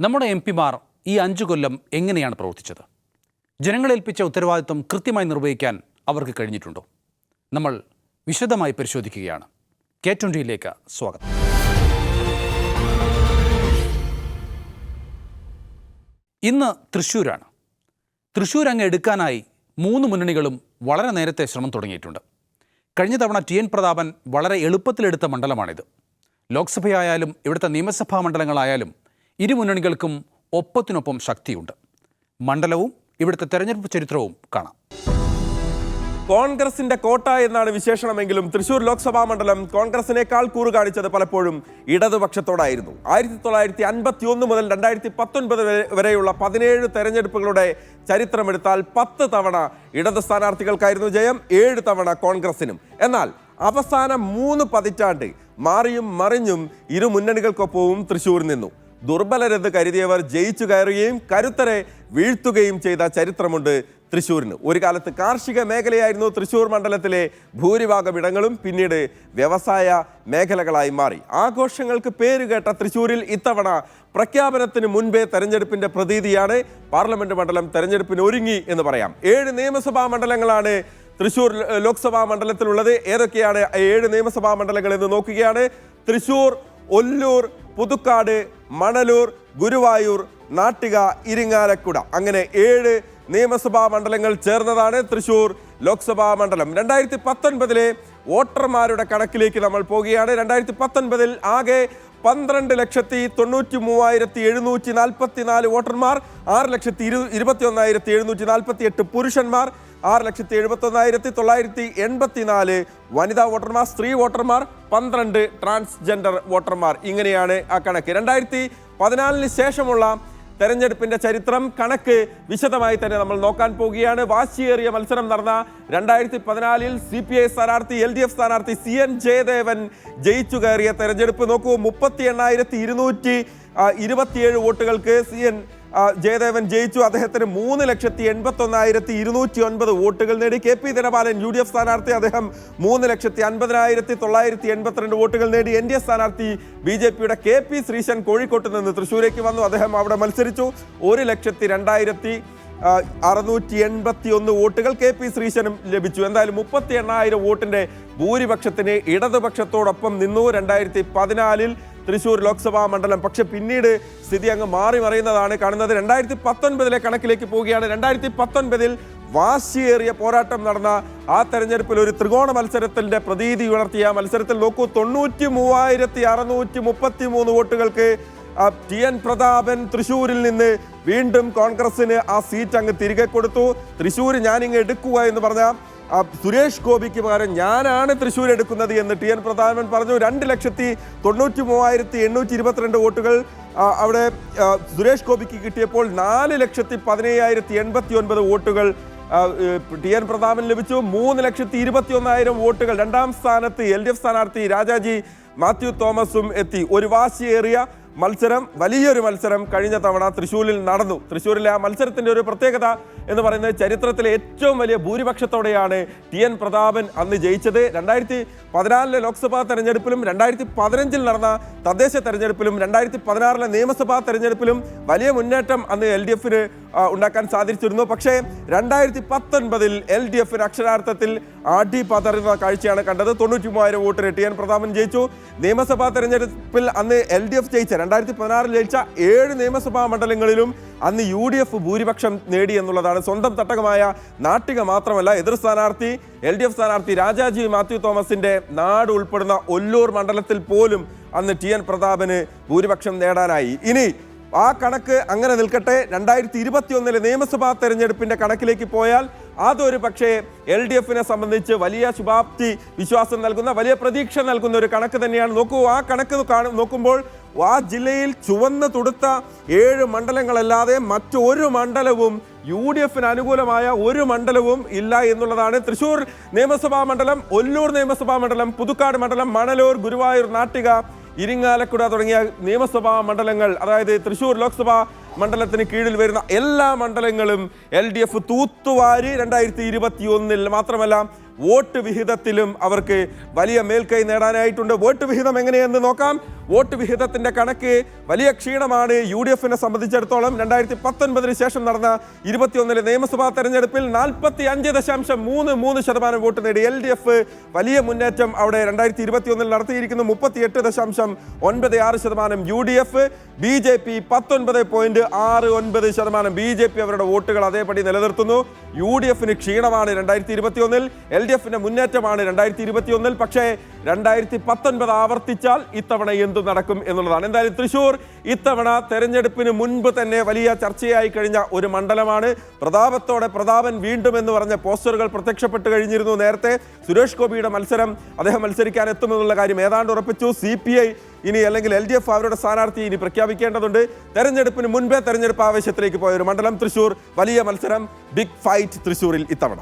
നമ്മുടെ എം പിമാർ ഈ അഞ്ചു കൊല്ലം എങ്ങനെയാണ് പ്രവർത്തിച്ചത്? ജനങ്ങളേൽപ്പിച്ച ഉത്തരവാദിത്വം കൃത്യമായി നിർവഹിക്കാൻ അവർക്ക് കഴിഞ്ഞിട്ടുണ്ടോ? നമ്മൾ വിശദമായി പരിശോധിക്കുകയാണ്. കെ ട്വന്റിയിലേക്ക് സ്വാഗതം. ഇന്ന് തൃശ്ശൂരാണ്. തൃശ്ശൂർ അങ്ങ് എടുക്കാനായി മൂന്ന് മുന്നണികളും വളരെ നേരത്തെ ശ്രമം തുടങ്ങിയിട്ടുണ്ട്. കഴിഞ്ഞ തവണ ടി എൻ പ്രതാപൻ വളരെ എളുപ്പത്തിലെടുത്ത മണ്ഡലമാണിത്. ലോക്സഭയായാലും ഇവിടുത്തെ നിയമസഭാ മണ്ഡലങ്ങളായാലും ഇരു മുന്നണികൾക്കും ഒപ്പത്തിനൊപ്പം ശക്തിയുണ്ട്. മണ്ഡലവും ഇവിടുത്തെ തെരഞ്ഞെടുപ്പ് ചരിത്രവും കാണാം. കോൺഗ്രസിന്റെ കോട്ട എന്നാണ് വിശേഷണമെങ്കിലും തൃശൂർ ലോക്സഭാ മണ്ഡലം കോൺഗ്രസിനേക്കാൾ കൂറു കാണിച്ചത് പലപ്പോഴും ഇടതുപക്ഷത്തോടായിരുന്നു. ആയിരത്തി തൊള്ളായിരത്തി അൻപത്തി ഒന്ന് മുതൽ രണ്ടായിരത്തി പത്തൊൻപത് വരെയുള്ള പതിനേഴ് തെരഞ്ഞെടുപ്പുകളുടെ ചരിത്രമെടുത്താൽ പത്ത് തവണ ഇടത് സ്ഥാനാർത്ഥികൾക്കായിരുന്നു ജയം ഏഴ് തവണ കോൺഗ്രസിനും. എന്നാൽ അവസാന മൂന്ന് പതിറ്റാണ്ട് മാറിയും മറിഞ്ഞും ഇരു മുന്നണികൾക്കൊപ്പവും തൃശൂർ നിന്നു. ദുർബലരെന്ന് കരുതിയവർ ജയിച്ചു കയറുകയും കരുത്തരെ വീഴ്ത്തുകയും ചെയ്ത ചരിത്രമുണ്ട് തൃശ്ശൂരിന് ഒരു കാലത്ത് കാർഷിക മേഖലയായിരുന്നു തൃശ്ശൂർ മണ്ഡലത്തിലെ ഭൂരിഭാഗം ഇടങ്ങളും പിന്നീട് വ്യവസായ മേഖലകളായി മാറി. ആഘോഷങ്ങൾക്ക് പേരുകേട്ട തൃശ്ശൂരിൽ ഇത്തവണ പ്രഖ്യാപനത്തിന് മുൻപേ തെരഞ്ഞെടുപ്പിന്റെ പ്രതീതിയാണ് പാർലമെന്റ് മണ്ഡലം തെരഞ്ഞെടുപ്പിന് ഒരുങ്ങി എന്ന് പറയാം. ഏഴ് നിയമസഭാ മണ്ഡലങ്ങളാണ് തൃശ്ശൂർ ലോക്സഭാ മണ്ഡലത്തിലുള്ളത്. ഏതൊക്കെയാണ് ഏഴ് നിയമസഭാ മണ്ഡലങ്ങൾ എന്ന് നോക്കുകയാണ്. തൃശ്ശൂർ ഒല്ലൂർ പുതുക്കാട് മണലൂർ ഗുരുവായൂർ നാട്ടിക ഇരിങ്ങാലക്കുട. അങ്ങനെ ഏഴ് നിയമസഭാ മണ്ഡലങ്ങൾ ചേർന്നതാണ് തൃശൂർ ലോക്സഭാ മണ്ഡലം. രണ്ടായിരത്തി പത്തൊൻപതിലെ വോട്ടർമാരുടെ കണക്കിലേക്ക് നമ്മൾ പോവുകയാണ് രണ്ടായിരത്തി പത്തൊൻപതിൽ ആകെ പന്ത്രണ്ട് ലക്ഷത്തി തൊണ്ണൂറ്റി മൂവായിരത്തി എഴുന്നൂറ്റി നാൽപ്പത്തി നാല് വോട്ടർമാർ ആറ് ലക്ഷത്തി ഇരു ഇരുപത്തി ഒന്നായിരത്തി എഴുന്നൂറ്റി നാൽപ്പത്തി എട്ട് പുരുഷന്മാർ ആറ് ലക്ഷത്തി എഴുപത്തൊന്നായിരത്തി തൊള്ളായിരത്തി എൺപത്തി നാല് വനിതാ വോട്ടർമാർ സ്ത്രീ വോട്ടർമാർ പന്ത്രണ്ട് ട്രാൻസ്ജെൻഡർ വോട്ടർമാർ. ഇങ്ങനെയാണ് ആ കണക്ക്. രണ്ടായിരത്തി പതിനാലിന് ശേഷമുള്ള തെരഞ്ഞെടുപ്പിന്റെ ചരിത്രം കണക്ക് വിശദമായി തന്നെ നമ്മൾ നോക്കാൻ പോവുകയാണ്. വാശിയേറിയ മത്സരം നടന്ന രണ്ടായിരത്തി പതിനാലിൽ സി പി ഐ സ്ഥാനാർത്ഥി എൽ ഡി എഫ് സ്ഥാനാർത്ഥി സി എൻ ജയദേവൻ ജയിച്ചു കയറിയ തെരഞ്ഞെടുപ്പ്. നോക്കൂ മുപ്പത്തി എണ്ണായിരത്തി ഇരുന്നൂറ്റി ഇരുപത്തിയേഴ് വോട്ടുകൾക്ക് സി എൻ ജയദേവൻ ജയിച്ചു. അദ്ദേഹത്തിന് മൂന്ന് ലക്ഷത്തി എൺപത്തി ഒന്നായിരത്തി ഇരുന്നൂറ്റി ഒൻപത് വോട്ടുകൾ നേടി. K P Dinapalan U D F സ്ഥാനാർത്ഥി അദ്ദേഹം മൂന്ന് ലക്ഷത്തി അൻപതിനായിരത്തി തൊള്ളായിരത്തി എൺപത്തിരണ്ട് വോട്ടുകൾ നേടി. എൻ ഡി എ സ്ഥാനാർത്ഥി ബി ജെ പിയുടെ കെ പി ശ്രീശൻ കോഴിക്കോട്ട് നിന്ന് തൃശ്ശൂരേക്ക് വന്നു. അദ്ദേഹം അവിടെ മത്സരിച്ചു. ഒരു ലക്ഷത്തി രണ്ടായിരത്തി അറുന്നൂറ്റി എൺപത്തി ഒന്ന് വോട്ടുകൾ കെ പി ശ്രീശനും ലഭിച്ചു. എന്തായാലും മുപ്പത്തി എണ്ണായിരം വോട്ടിന്റെ ഭൂരിപക്ഷത്തിന് ഇടതുപക്ഷത്തോടൊപ്പം നിന്നു. രണ്ടായിരത്തി പതിനാലിൽ തൃശൂർ ലോക്സഭാ മണ്ഡലം. പക്ഷെ പിന്നീട് സ്ഥിതി അങ്ങ് മാറി മറിയുന്നതാണ് കാണുന്നത്. രണ്ടായിരത്തി പത്തൊൻപതിലെ കണക്കിലേക്ക് പോവുകയാണ്. രണ്ടായിരത്തി പത്തൊൻപതിൽ വാശിയേറിയ പോരാട്ടം നടന്ന ആ തെരഞ്ഞെടുപ്പിൽ ഒരു ത്രികോണ മത്സരത്തിന്റെ പ്രതീതി ഉണർത്തിയ മത്സരത്തിൽ നോക്കൂ തൊണ്ണൂറ്റി മൂവായിരത്തി അറുന്നൂറ്റി മുപ്പത്തി മൂന്ന് വോട്ടുകൾക്ക് ടി എൻ പ്രതാപൻ തൃശ്ശൂരിൽ നിന്ന് വീണ്ടും കോൺഗ്രസിന് ആ സീറ്റ് അങ്ങ് തിരികെ കൊടുത്തു. തൃശ്ശൂർ ഞാനിങ്ങ് എടുക്കുക എന്ന് പറഞ്ഞ ആ, സുരേഷ് ഗോപിക്ക് പകരം ഞാനാണ് തൃശ്ശൂർ എടുക്കുന്നത് എന്ന് ടി എൻ പ്രതാപൻ പറഞ്ഞു. രണ്ട് ലക്ഷത്തി തൊണ്ണൂറ്റി മൂവായിരത്തി എണ്ണൂറ്റി ഇരുപത്തിരണ്ട് വോട്ടുകൾ അവിടെ സുരേഷ് ഗോപിക്ക് കിട്ടിയപ്പോൾ നാല് ലക്ഷത്തി പതിനയ്യായിരത്തി എൺപത്തി ഒൻപത് വോട്ടുകൾ ടി എൻ പ്രതാപൻ ലഭിച്ചു. മൂന്ന് ലക്ഷത്തി ഇരുപത്തി ഒന്നായിരം വോട്ടുകൾ. രണ്ടാം സ്ഥാനത്ത് എൽ ഡി എഫ് സ്ഥാനാർത്ഥി രാജാജി മാത്യു തോമസും എത്തി. ഒരു വാശിയേറിയ മത്സരം വലിയൊരു മത്സരം കഴിഞ്ഞ തവണ തൃശ്ശൂരിൽ നടന്നു. തൃശ്ശൂരിലെ ആ മത്സരത്തിന്റെ ഒരു പ്രത്യേകത എന്ന് പറയുന്നത് ചരിത്രത്തിലെ ഏറ്റവും വലിയ ഭൂരിപക്ഷത്തോടെയാണ് ടി എൻ പ്രതാപൻ അന്ന് ജയിച്ചത്. രണ്ടായിരത്തി പതിനാലിലെ ലോക്സഭാ തെരഞ്ഞെടുപ്പിലും രണ്ടായിരത്തി പതിനഞ്ചിൽ നടന്ന തദ്ദേശ തെരഞ്ഞെടുപ്പിലും രണ്ടായിരത്തി പതിനാറിലെ നിയമസഭാ തെരഞ്ഞെടുപ്പിലും വലിയ മുന്നേറ്റം അന്ന് എൽ ഡി എഫിന് ഉണ്ടാക്കാൻ സാധിച്ചിരുന്നു. പക്ഷേ രണ്ടായിരത്തി പത്തൊൻപതിൽ എൽ ഡി എഫിന് അക്ഷരാർത്ഥത്തിൽ ആടി പതറുന്ന കാഴ്ചയാണ് കണ്ടത്. തൊണ്ണൂറ്റി മൂവായിരം വോട്ടിന് ടി എൻ പ്രതാപൻ ജയിച്ചു. നിയമസഭാ തെരഞ്ഞെടുപ്പിൽ അന്ന് എൽ ഡി എഫ് ജയിച്ച രണ്ടായിരത്തി പതിനാറിൽ ജയിച്ച ഏഴ് നിയമസഭാ മണ്ഡലങ്ങളിലും അന്ന് യു ഡി എഫ് ഭൂരിപക്ഷം നേടി എന്നുള്ളതാണ് സ്വന്തം തട്ടകമായ നാട്ടിക മാത്രമല്ല എതിർ സ്ഥാനാർത്ഥി എൽ ഡി എഫ് സ്ഥാനാർത്ഥി രാജാജി മാത്യു തോമസിന്റെ നാട് ഉൾപ്പെടുന്ന ഒല്ലൂർ മണ്ഡലത്തിൽ പോലും അന്ന് ടി എൻ പ്രതാപന് ഭൂരിപക്ഷം നേടാനായി. ഇനി ആ കണക്ക് അങ്ങനെ നിൽക്കട്ടെ. രണ്ടായിരത്തി ഇരുപത്തി ഒന്നിലെ നിയമസഭാ തെരഞ്ഞെടുപ്പിന്റെ കണക്കിലേക്ക് പോയാൽ അതൊരു പക്ഷേ എൽ ഡി എഫിനെ സംബന്ധിച്ച് വലിയ ശുഭാപ്തി വിശ്വാസം നൽകുന്ന വലിയ പ്രതീക്ഷ നൽകുന്ന ഒരു കണക്ക് തന്നെയാണ്. നോക്കൂ ആ കണക്ക് കാണു നോക്കുമ്പോൾ ആ ജില്ലയിൽ ചുവന്ന് തുടുത്ത ഏഴ് മണ്ഡലങ്ങളല്ലാതെ മറ്റൊരു മണ്ഡലവും യു ഡി എഫിന് അനുകൂലമായ ഒരു മണ്ഡലവും ഇല്ല എന്നുള്ളതാണ്. തൃശൂർ നിയമസഭാ മണ്ഡലം ഒല്ലൂർ നിയമസഭാ മണ്ഡലം പുതുക്കാട് മണ്ഡലം മണലൂർ ഗുരുവായൂർ നാട്ടിക ഇരിങ്ങാലക്കുട തുടങ്ങിയ നിയമസഭാ മണ്ഡലങ്ങൾ അതായത് തൃശൂർ ലോക്സഭാ മണ്ഡലത്തിന് കീഴിൽ വരുന്ന എല്ലാ മണ്ഡലങ്ങളും എൽ ഡി എഫ് തൂത്തുവാരി രണ്ടായിരത്തി ഇരുപത്തി ഒന്നിൽ മാത്രമല്ല വോട്ട് വിഹിതത്തിലും അവർക്ക് വലിയ മേൽക്കൈ നേടാനായിട്ടുണ്ട്. വോട്ട് വിഹിതം എങ്ങനെയെന്ന് നോക്കാം. വോട്ട് വിഹിതത്തിന്റെ കണക്ക് വലിയ ക്ഷീണമാണ് യു ഡി എഫിനെ സംബന്ധിച്ചിടത്തോളം. രണ്ടായിരത്തി പത്തൊൻപതിന് ശേഷം നടന്ന ഇരുപത്തിയൊന്നിലെ നിയമസഭാ തെരഞ്ഞെടുപ്പിൽ നാൽപ്പത്തി അഞ്ച് ദശാംശം മൂന്ന് മൂന്ന് ശതമാനം വോട്ട് നേടി. എൽ ഡി എഫ് വലിയ മുന്നേറ്റം അവിടെ രണ്ടായിരത്തി ഇരുപത്തിയൊന്നിൽ നടത്തിയിരിക്കുന്നു. മുപ്പത്തിയെട്ട് ദശാംശം ഒൻപത് ആറ് ശതമാനം U D F B J P പത്തൊൻപത് പോയിന്റ് ആറ് ഒൻപത് ശതമാനം ബി ജെ പി അവരുടെ വോട്ടുകൾ അതേപടി നിലനിർത്തുന്നു. യു ഡി എഫിന് ക്ഷീണമാണ് രണ്ടായിരത്തി ഇരുപത്തിയൊന്നിൽ എൽ ഡി എഫിന്റെ മുന്നേറ്റമാണ് രണ്ടായിരത്തി ഇരുപത്തിയൊന്നിൽ പക്ഷേ രണ്ടായിരത്തി പത്തൊൻപത് ആവർത്തിച്ചാൽ ഇത്തവണ എന്തു നടക്കും എന്നുള്ളതാണ്. എന്തായാലും തൃശൂർ ഇത്തവണ തെരഞ്ഞെടുപ്പിന് മുൻപ് തന്നെ വലിയ ചർച്ചയായി കഴിഞ്ഞ ഒരു മണ്ഡലമാണ്. പ്രതാപത്തോടെ പ്രതാപൻ വീണ്ടും എന്ന് പറഞ്ഞ പോസ്റ്ററുകൾ പ്രത്യക്ഷപ്പെട്ട് കഴിഞ്ഞിരുന്നു നേരത്തെ. സുരേഷ് ഗോപിയുടെ മത്സരം അദ്ദേഹം മത്സരിക്കാൻ എത്തുമെന്നുള്ള കാര്യം ഏതാണ്ട് ഉറപ്പിച്ചു. സി ഇനി അല്ലെങ്കിൽ എൽ ഡി എഫ് അവരുടെ സ്ഥാനാർത്ഥി ഇനി പ്രഖ്യാപിക്കേണ്ടതുണ്ട്. തെരഞ്ഞെടുപ്പിന് മുൻപേ തെരഞ്ഞെടുപ്പ് ആവശ്യത്തിലേക്ക് പോയ ഒരു മണ്ഡലം തൃശൂർ. വലിയ മത്സരം. ബിഗ് ഫൈറ്റ് തൃശൂരിൽ ഇത്തവണ.